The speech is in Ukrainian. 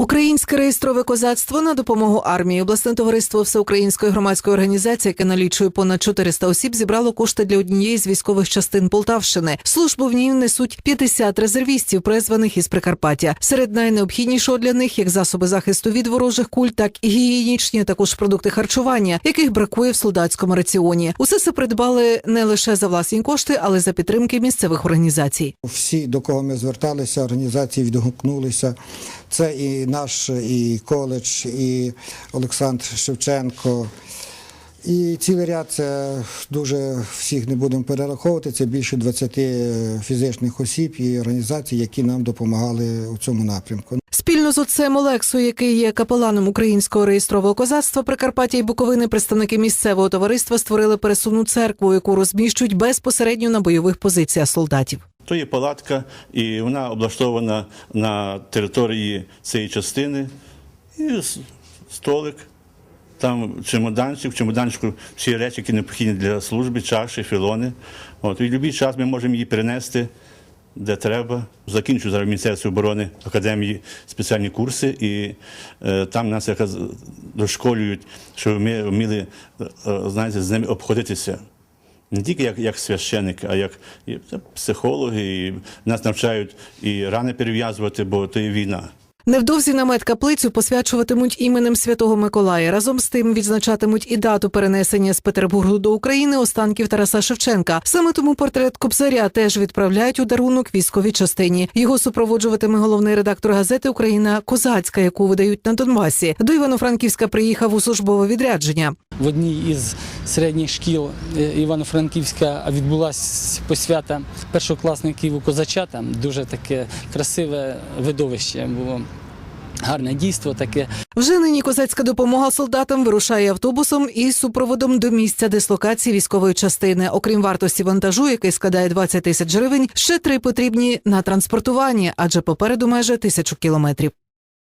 Українське реєстрове козацтво на допомогу армії, обласне товариство Всеукраїнської громадської організації, яке налічує понад 400 осіб, зібрало кошти для однієї з військових частин Полтавщини. Службу в ній несуть 50 резервістів, призваних із Прикарпаття. Серед найнеобхіднішого для них як засоби захисту від ворожих куль, так і гігієнічні, також продукти харчування, яких бракує в солдатському раціоні. Усе це придбали не лише за власні кошти, але за підтримки місцевих організацій. Всі, до кого ми зверталися, організації відгукнулися. Це і наш і коледж, і Олександр Шевченко. І цілий ряд це дуже всіх не будемо перераховувати. Це більше 20 фізичних осіб і організацій, які нам допомагали у цьому напрямку. Спільно з отцем Олексою, який є капеланом українського реєстрового козацтва Прикарпаття і Буковини, представники місцевого товариства створили пересувну церкву, яку розміщують безпосередньо на бойових позиціях солдатів. То є палатка, і вона облаштована на території цієї частини. І столик, там чемоданчик, в чемоданчику всі речі, які необхідні для служби, чаші, філони. От, і в будь-який час ми можемо її перенести, де треба. Закінчу зараз в Міністерстві оборони академії спеціальні курси, і е, там нас якраз дошколюють, щоб ми вміли е, е, знаєте, з ними обходитися. Не тільки як, як священники, а як і психологи, і нас навчають і рани перев'язувати, бо то є війна. Невдовзі намет каплицю посвячуватимуть іменем Святого Миколая. Разом з тим відзначатимуть і дату перенесення з Петербургу до України останків Тараса Шевченка. Саме тому портрет Кобзаря теж відправляють у дарунок військовій частині. Його супроводжуватиме головний редактор газети Україна Козацька, яку видають на Донбасі. До Івано-Франківська приїхав у службове відрядження. В одній із середніх шкіл е, Івано-Франківська відбулася посвята першокласників у козачата. Дуже таке красиве видовище було. Гарне дійство таке. Вже нині козацька допомога солдатам вирушає автобусом із супроводом до місця дислокації військової частини. Окрім вартості вантажу, який складає 20 тисяч гривень, ще три потрібні на транспортування, адже попереду майже тисячу кілометрів.